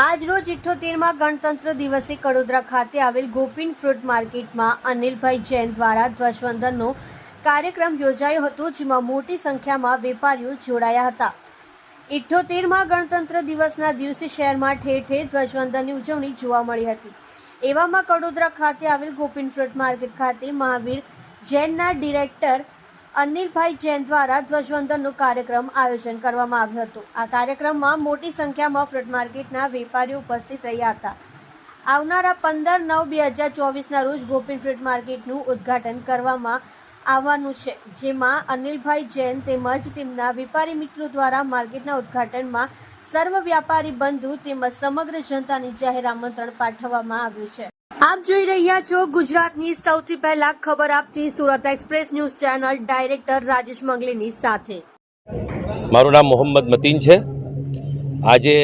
આજ રોજ ઇઠ્ઠોતેરમાં ગણતંત્ર દિવસે કડોદરા ખાતે આવેલ ગોપીન ફ્રૂટ માર્કેટમાં અનિલભાઈ જૈન દ્વારા ધ્વજવંદનનો કાર્યક્રમ યોજાયો હતો, જેમાં મોટી સંખ્યામાં વેપારીઓ જોડાયા હતા. ઇઠ્ઠોતેરમાં ગણતંત્ર દિવસના દિવસે શહેરમાં ઠેર ઠેર ધ્વજવંદનની ઉજવણી જોવા મળી હતી. એવામાં કડોદરા ખાતે આવેલ ગોપીન ફ્રૂટ માર્કેટ ખાતે મહાવીર જૈનના ડિરેક્ટર અનિલભાઈ જૈન દ્વારા ધ્વજવંદનનું કાર્યક્રમ આયોજન કરવામાં આવ્યું હતું. આ કાર્યક્રમમાં મોટી સંખ્યામાં ફ્રૂટ માર્કેટના વેપારીઓ ઉપસ્થિત રહ્યા હતા. આવનારા પંદર નવ બે હજાર ચોવીસના રોજ ગોપીન ફ્રૂટ માર્કેટનું ઉદ્ઘાટન કરવામાં આવવાનું છે, જેમાં અનિલભાઈ જૈન તેમજ તેમના વેપારી મિત્રો દ્વારા માર્કેટના ઉદ્ઘાટનમાં સર્વ વ્યાપારી બંધુ તેમજ સમગ્ર જનતાને જાહેર આમંત્રણ પાઠવવામાં આવ્યું છે. આપ જોઈ રહ્યા છો ગુજરાતની સૌથી પહેલા ખબર આપતી Surat express news channel director Rajesh મંગલીની સાથે. મારું નામ મોહમ્મદ મતીન છે. આજે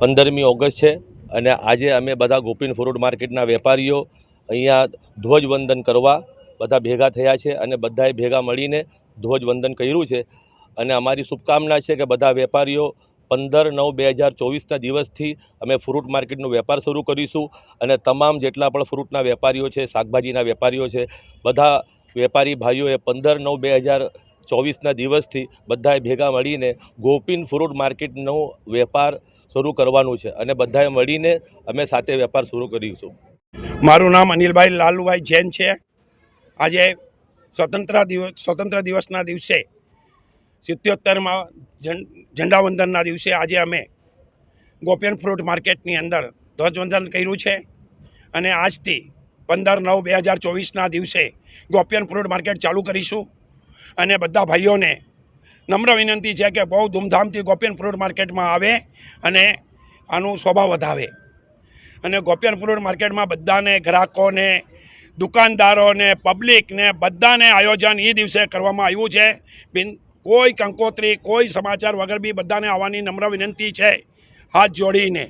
પંદરમી ઓગસ્ટ છે અને આજે અમે બધા ગોપીન ફ્રૂટ માર્કેટના વેપારીઓ અહીંયા ધ્વજવંદન કરવા બધા ભેગા થયા છે અને બધાએ ભેગા મળીને ધ્વજવંદન કર્યું છે. અને અમારી શુભકામના છે કે બધા વેપારીઓ પંદર નવ બે હજાર ચોવીસના દિવસથી અમે ફ્રૂટ માર્કેટનો વેપાર શરૂ કરીશું અને તમામ જેટલા પણ ફ્રૂટના વેપારીઓ છે, શાકભાજીના વેપારીઓ છે, બધા વેપારી ભાઈઓએ પંદર નવ બે હજાર ચોવીસના દિવસથી બધાએ ભેગા મળીને ગોપીન ફ્રૂટ માર્કેટનો વેપાર શરૂ કરવાનું છે અને બધાએ મળીને અમે સાથે વેપાર શરૂ કરીશું. મારું નામ અનિલભાઈ લાલુભાઈ જૈન છે. આજે સ્વતંત્ર દિવસ સ્વતંત્ર દિવસના દિવસે સિત્યોતેરમાં ઝંડાવંદનના દિવસે આજે અમે ગોપિયન ફ્રૂટ માર્કેટની અંદર ધ્વજવંદન કર્યું છે અને આજથી પંદર નવ બે હજાર ચોવીસના દિવસે ગોપિયન ફ્રૂટ માર્કેટ ચાલુ કરીશું. અને બધા ભાઈઓને નમ્ર વિનંતી છે કે બહુ ધૂમધામથી ગોપિયન ફ્રૂટ માર્કેટમાં આવે અને આનું સ્વભાવ વધાવે. અને ગોપિયન ફ્રૂટ માર્કેટમાં બધાને, ગ્રાહકોને, દુકાનદારોને પબ્લિકને બધાને આયોજન એ દિવસે કરવામાં આવ્યું છે. બિન કોઈ કંકોત્રી કોઈ સમાચાર વગર બી બધાને આવવાની નમ્ર વિનંતી છે. હાથ જોડીને.